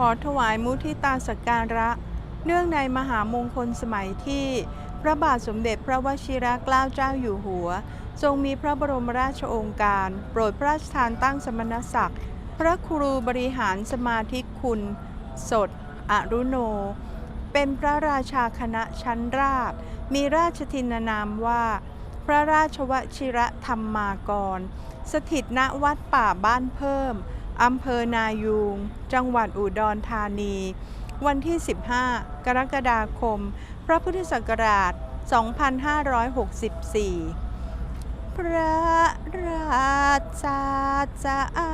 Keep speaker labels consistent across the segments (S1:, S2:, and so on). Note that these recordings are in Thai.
S1: ขอถวายมุทิตาสักการะ เนื่องในมหามงคลสมัยที่ พระบาทสมเด็จพระวชิรเกล้าเจ้าอยู่หัว ทรงมีพระบรมราชโองการ โปรดพระราชทานตั้งสมณศักดิ์ พระครูบริหารสมาธิคุณ สด อรุโน เป็นพระราชาคณะชั้นราบมีราชทินานามว่า พระราชวชิระธรรมากร สถิตณวัดป่าบ้านเพิ่ม อำเภอนายูง จังหวัดอุดรธานี วันที่ 15 กรกฎาคม พระพุทธศักราช 2564 พระราชาจะอ่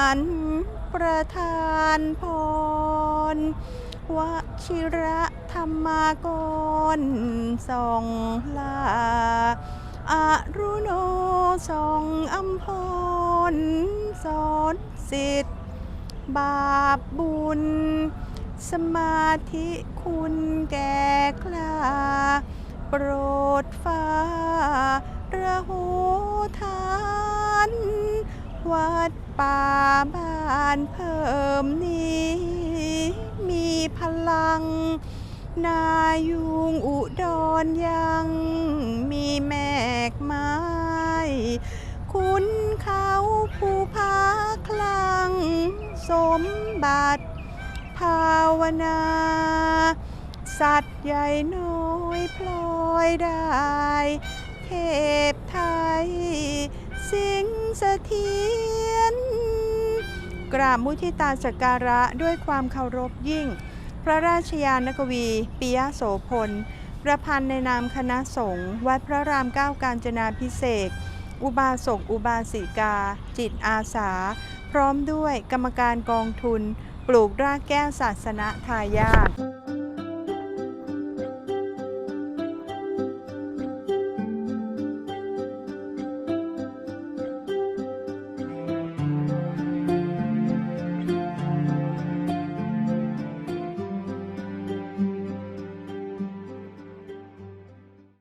S1: านประธานพรวชิระธรรมากรส่องลาอรุโนทรงอัมพร สอนสิทธิ์บาปบุญ สมาธิคุณแก่กล้าโปรดฟ้าระหูทานวัดป่าบ้านเพิ่มนี้ มีพลัง นายุงอุดรยังมีแม สมบัติ ภาวนา สัตว์ใหญ่น้อยพลอยได้ เทพไทย สิงสถิตกราบมุทิตาสการะด้วยความเคารพยิ่ง พระราชยานกวีปิยโสพลประพันธ์ในนามคณะสงฆ์วัดพระรามเก้าการจนาพิเศษก อุบาสกอุบาสิกา จิตอาสา พร้อมด้วยกรรมการกองทุน ปลูกรากแก้วศาสนาทายาท